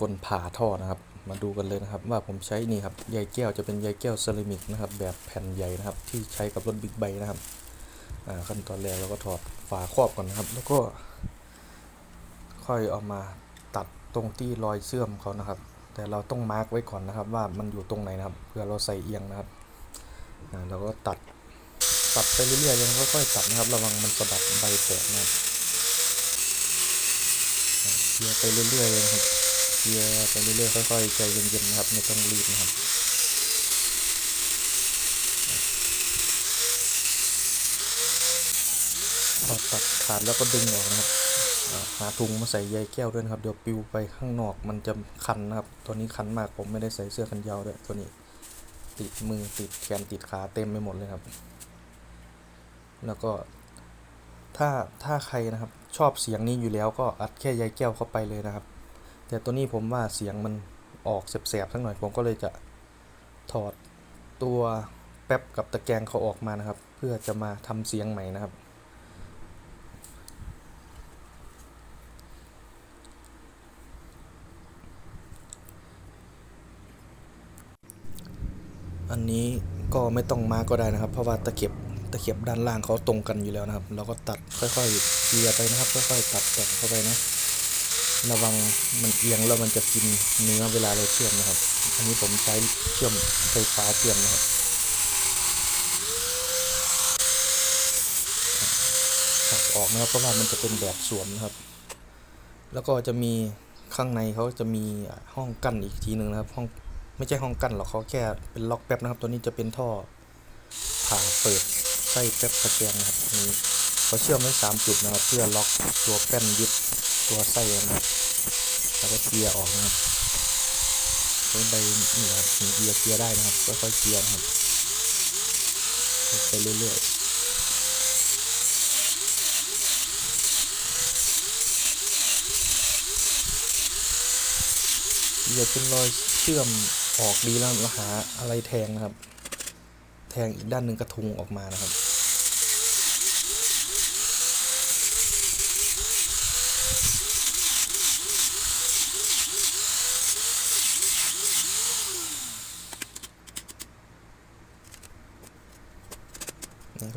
คนผ่าท่อนะครับ มาดูกันเลยนะครับ ว่าผมใช้นี่ครับใยแก้วจะเป็นใยแก้วเซรามิกนะครับ แบบแผ่นใหญ่นะครับ ที่ใช้กับรถบิ๊กไบค์นะครับขั้นตอนแรกเราก็ถอดฝาครอบก่อนนะครับ แล้วก็ ค่อยเอามาตัดตรงที่รอยเชื่อมเขานะครับ แต่เราต้องมาร์กไว้ก่อนนะครับ ว่ามันอยู่ตรงไหนนะครับเพื่อเราใส่เอียงนะครับเราก็ตัดตัดไปเรื่อยๆยังค่อยๆตัดนะครับระวังมันสะบัดใบแตกนะครับเคลียร์ไปเรื่อยๆเลยนะครับ ลียร์ไปเรื่อยๆค่อยๆใจเย็นๆนะครับไม่ต้องรีบนะครับพอตัดขาดแล้วก็ดึงออกนะครับหาถุงมาใส่ใยแก้วด้วยนะครับ เดี๋ยวปิวไปข้างนอกมันจะคันนะครับ ตัวนี้คันมากผมไม่ได้ใส่เสื้อกันยาวด้วยตัวนี้ติดมือติดแขนติดขาเต็มไปหมดเลยครับ แล้วก็ถ้าถ้าใครนะครับชอบเสียงนี้อยู่แล้วก็อัดแค่ใยแก้วเข้าไปเลยนะครับ แต่ตัวนี้ผมว่าเสียงมันออกแสบๆสักหน่อยผมก็เลยจะถอดตัวแป๊บกับตะแกรงเขาออกมานะครับ เพื่อจะมาทำเสียงใหม่นะครับ อันนี้ก็ไม่ต้องมาก็ได้นะครับ เพราะว่าตะเข็บตะเข็บด้านล่างเขาตรงกันอยู่แล้วนะครับ เราก็ตัดค่อยๆเคลียไปนะครับ ค่อยๆตัดแต่งเข้าไปนะ ระวังมันเอียงแล้วมันจะกินเนื้อเวลาเราเชื่อมนะครับ อันนี้ผมใช้เชื่อมไฟฟ้าเชื่อมนะครับหักออกนะครับเพราะว่ามันจะเป็นแบบสวมนะครับ แล้วก็จะมีข้างในเขาจะมีห้องกั้นอีกทีหนึ่งนะครับห้องไม่ใช่ห้องกั้นหรอกเขาแค่เป็นล็อกแป๊บนะครับ ตัวนี้จะเป็นท่อผ่าเปิดไส้แป๊บตะแกรงนะครับอัน นี้เขาเชื่อมไว้สามจุดนะครับ เพื่อล็อกตัวแป้นยึดตัวไส้นะครับแล้วก็เกียร์ออกนะครับใช้ใบนี่นะครับถึงเกียร์เกียร์ได้นะครับค่อยๆเกียร์นะครับไปเรื่อยๆอย่าเป็นรอยเชื่อมออกดีแล้วเราหาอะไรแทงนะครับ แทงอีกด้านหนึ่งกระทุงออกมานะครับ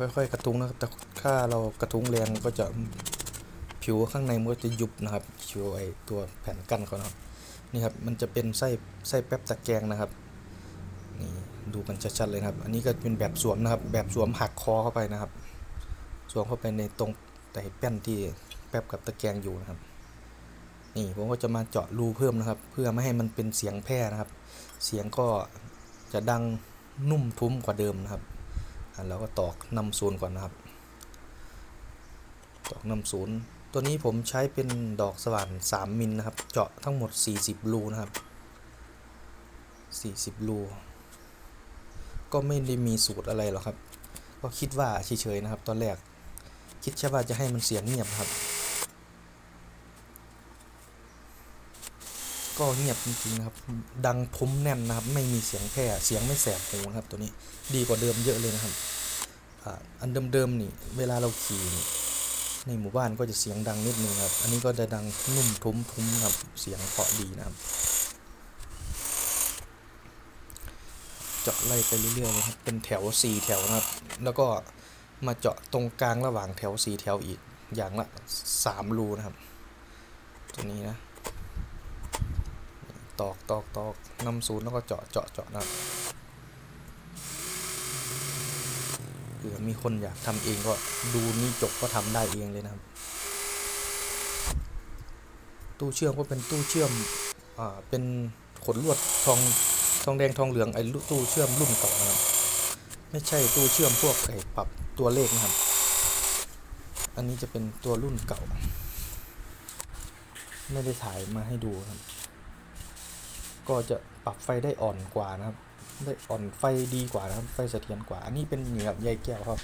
ค่อยๆกระทุ้งนะครับแต่ถ้าเรากระทุ้งแรงก็จะผิวข้างในมันก็จะยุบนะครับผิวไอตัวแผ่นกั้นเขานะครับนี่ครับมันจะเป็นไส้ไส้แป๊บตะแกรงนะครับนี่ดูกันชัดๆเลยครับ อันนี้ก็เป็นแบบสวมนะครับ แบบสวมหักคอเข้าไปนะครับ สวมเข้าไปในตรงแต่แป้นที่แป๊บกับตะแกรงอยู่นะครับ นี่ผมก็จะมาเจาะรูเพิ่มนะครับ เพื่อไม่ให้มันเป็นเสียงแพร่นะครับ เสียงก็จะดังนุ่มทุ้มกว่าเดิมนะครับ เราก็ตอกนำศูนย์ก่อนนะครับ ตอกนำศูนย์ตัวนี้ผมใช้เป็นดอกสว่าน3มิลนะครับ เจาะทั้งหมด 40 รูนะครับ 40 รู ก็ไม่ได้มีสูตรอะไรหรอกครับ ก็คิดว่าเฉยๆนะครับ ตอนแรกคิดแค่ว่าจะให้มันเสียงเงียบครับ ก็เงียบจริงๆนะครับ ดังทุ้มแน่นนะครับ ไม่มีเสียงแพร่เสียงไม่แสบหูนะครับ ตัวนี้ดีกว่าเดิมเยอะเลยนะครับอันเดิมๆนี่เวลาเราขี่ในหมู่บ้านก็จะเสียงดังนิดนึงครับ อันนี้ก็จะดังนุ่มทุ้มทุ้มครับ เสียงเพราะดีนะครับ เจาะไล่ไปเรื่อยๆเลยครับ เป็นแถวสี่แถวนะครับ แล้วก็มาเจาะตรงกลางระหว่างแถวสี่แถวอีกอย่างละสามรูนะครับ ตัวนี้นะ ตอกตอกตอกนำศูนย์แล้วก็เจาะเจาะเจาะนะเผื่อมีคนอยากทำเองก็ดูนี่จบก็ทำได้เองเลยนะครับ ตู้เชื่อมก็เป็นตู้เชื่อมอ่าเป็นขนลวดทองทองแดงทองเหลืองไอ้ตู้เชื่อมรุ่นเก่านะครับไม่ใช่ตู้เชื่อมพวกไอ้ปรับตัวเลขนะครับ อันนี้จะเป็นตัวรุ่นเก่า ไม่ได้ถ่ายมาให้ดูครับ ก็จะปรับไฟได้อ่อนกว่านะครับ ได้อ่อนไฟดีกว่านะครับ ไฟเสถียรกว่า อันนี้เป็นเหนียบใยแก้วครับ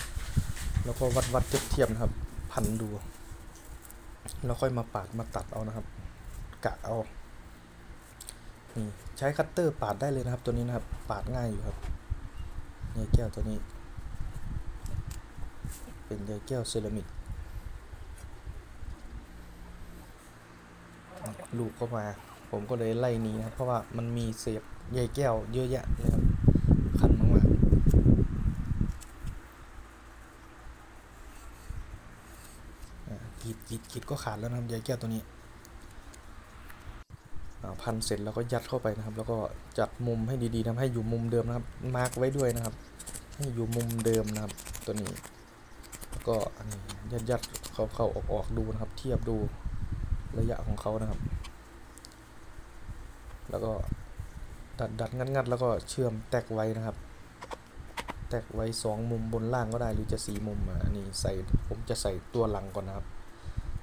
แล้วก็วัดวัดเทียบเทียมนะครับ พันดู แล้วค่อยมาปาดมาตัดเอานะครับ กะเอา นี่ใช้คัตเตอร์ปาดได้เลยนะครับ ตัวนี้นะครับ ปาดง่ายอยู่ครับใยแก้วตัวนี้ เป็นใยแก้วเซรามิกลูกเข้ามา ผมก็เลยไล่หนี้นะเพราะว่ามันมีเศษใยแก้วเยอะแยะเลยครับคันมากๆอ่ากรีดกีดกีดก็ขาดแล้วนะครับใยแก้วตัวนี้พันเสร็จแล้วก็ยัดเข้าไปนะครับ แล้วก็จัดมุมให้ดีๆนะครับให้อยู่มุมเดิมนะครับ มาร์กไว้ด้วยนะครับ ให้อยู่มุมเดิมนะครับ ตัวนี้ แล้วก็นี่ยัดยัดเขาเข้าออกออกดูนะครับ เทียบดูระยะของเขานะครับ แล้วก็ดัดดัดงัดงัดแล้วก็เชื่อมแตกไว้นะครับ แตกไว้สองมุมบนล่างก็ได้หรือจะสี่มุมอะอันนี้ใส่ผมจะใส่ตัวหลังก่อนนะครับ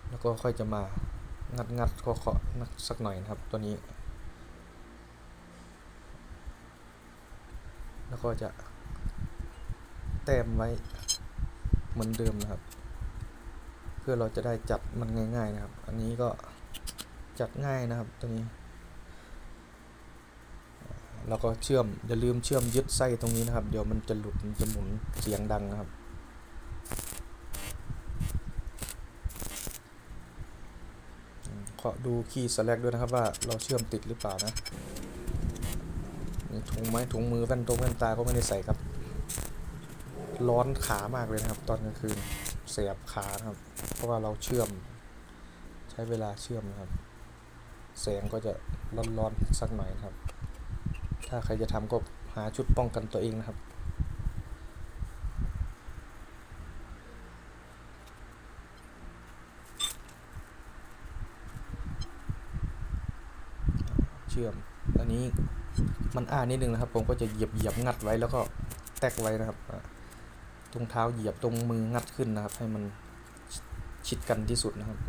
แล้วก็ค่อยจะมางัดงัดเคาะเคาะนักสักหน่อยนะครับ ตัวนี้ แล้วก็จะแต้มไว้เหมือนเดิมนะครับ เพื่อเราจะได้จัดมันง่าย ๆนะครับ อันนี้ก็จัดง่ายนะครับตัวนี้ แล้วก็เชื่อมอย่าลืมเชื่อมยึดไส้ตรงนี้นะครับ เดี๋ยวมันจะหลุดมันจะหมุนเสียงดังนะครับอืมเคาะดูคีย์สแลกด้วยนะครับว่าเราเชื่อมติดหรือเปล่านะนถุงไม้ถุงมือแว่นตรงแว่นตาก็ไม่ได้ใส่ครับ ร้อนขามากเลยนะครับ ตอนกลางคืนเสียบขานะครับ เพราะว่าเราเชื่อม ใช้เวลาเชื่อมนะครับแสงก็จะร้อนๆสักหน่อยครับ ถ้าใครจะทำก็หาชุดป้องกันตัวเองนะครับ เชื่อมอันนี้มันอ้านิดนึงนะครับ ผมก็จะเหยียบเหยียบงัดไว้แล้วก็แตกไว้นะครับตรงเท้าเหยียบตรงมืองัดขึ้นนะครับ ให้มันชิดกันที่สุดนะครับ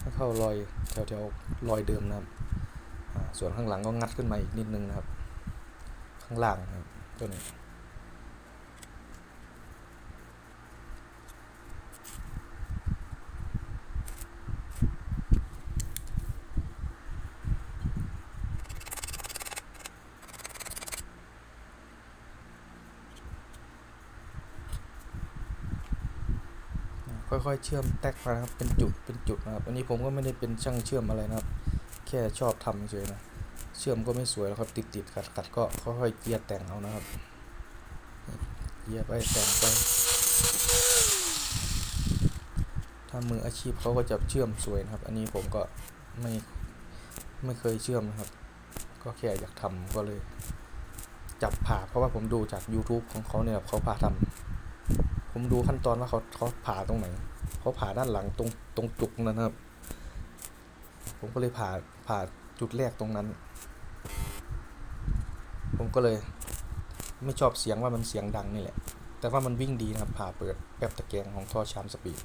ให้เข้ารอยแถวแถวรอยเดิมนะครับส่วนข้างหลังก็งัดขึ้นมาอีกนิดนึงนะครับ ข้างล่างครับตัวนี้ค่อยๆเชื่อมแตกมานะครับเป็นจุดเป็นจุดนะครับ อันนี้ผมก็ไม่ได้เป็นช่างเชื่อมอะไรนะครับ แค่ชอบทำเฉยนะ เชื่อมก็ไม่สวยแล้วครับติดติดขัดขัดๆก็ค่อยๆเกียร์แต่งเอานะครับเกียร์ไปแต่งไป ถ้ามืออาชีพเขาก็จะเชื่อมสวยนะครับ อันนี้ผมก็ไม่ไม่เคยเชื่อมนะครับ ก็แค่อยากทำก็เลย จับผ่าเพราะว่าผมดูจาก YouTube ของเขาเนี่ยเขาพาทำผมดูขั้นตอนว่าเขาเขาผ่าตรงไหนเขาผ่าด้านหลังตรงตรงจุกนะครับ ผมก็เลยผ่าผ่า จุดแรกตรงนั้น ผมก็เลย ไม่ชอบเสียงว่ามันเสียงดังนี่แหละ แต่ว่ามันวิ่งดีนะครับผ่าเปิดแป๊บตะแกรงของท่อชามสปีด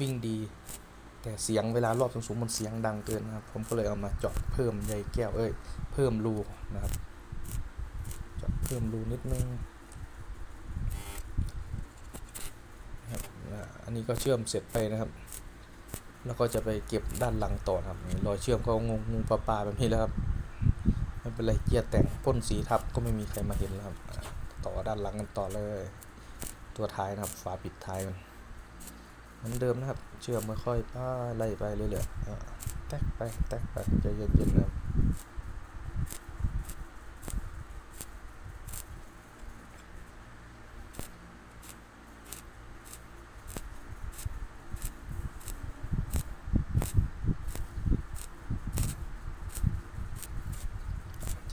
วิ่งดี แต่เสียงเวลารอบสูงๆมันเสียงดังเกินนะครับ ผมก็เลยเอามาเจาะเพิ่มใยแก้วเอ้ยเพิ่มรูนะครับเจาะเพิ่มรูนิดนึงนะครับอันนี้ก็เชื่อมเสร็จไปนะครับ แล้วก็จะไปเก็บด้านหลังต่อครับรอยเชื่อมก็งงงปลาปลาแบบนี้แล้วครับไม่เป็นไรเกียร์แต่งพ่นสีทับก็ไม่มีใครมาเห็นแล้วครับ ต่อด้านหลังกันต่อเลย ตัวท้ายนะครับฝาปิดท้ายมันเหมือนเดิมนะครับ เชื่อมค่อยๆป้าไล่ไปเรื่อยๆอ่าแตกไปแตกไปใจเย็นๆนะครับ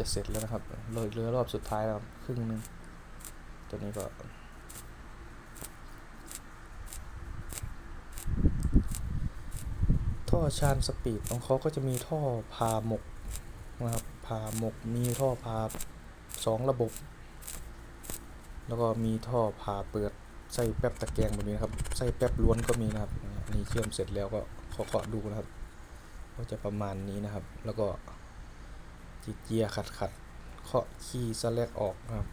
จะเสร็จแล้วนะครับเลยเหลือรอบสุดท้ายแล้วครับครึ่งหนึงตัวนี้ก็ท่อชานสปีดของเขาก็จะมีท่อพาหมกนะครับพาหมกมีท่อพาสองระบบ แล้วก็มีท่อพาเปิดไส้แป๊บตะแกรงแบบนี้นะครับไส้แป๊บล้วนก็มีนะครับนนี้เชื่อมเสร็จแล้วก็เคาะดูนะครับ ก็จะประมาณนี้นะครับ แล้วก็ เจียขัดขัดเคาะขี้สแลกออกนะครับ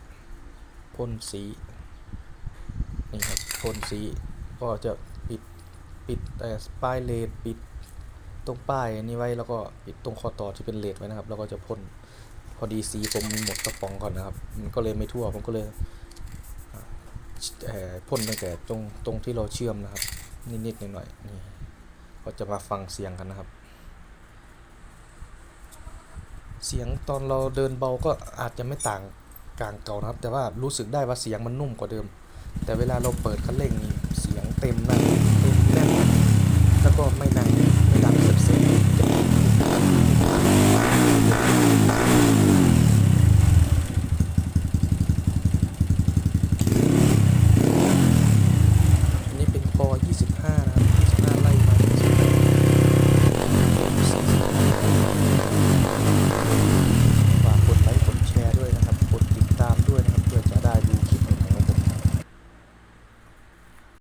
พ่นสีนี่ครับพ่นสีก็จะปิดปิดแต่ป้ายเลดปิดตรงป้ายอันนี้ไว้แล้วก็ปิดตรงข้อต่อที่เป็นเลดไว้นะครับ แล้วก็จะพ่นพอดีสีผมหมดกระป๋องก่อนนะครับ มันก็เลยไม่ทั่วผมก็เลยพ่นตั้งแต่ตรงตรงที่เราเชื่อมนะครับ นิดๆหน่อยๆนี่ก็จะมาฟังเสียงกันนะครับ เสียงตอนเราเดินเบาก็อาจจะไม่ต่างกลางเก่านะครับ แต่ว่ารู้สึกได้ว่าเสียงมันนุ่มกว่าเดิม แต่เวลาเราเปิดคันเร่งนี่เสียงเต็มนะเต็มแน่นแล้วก็ไม่ดัง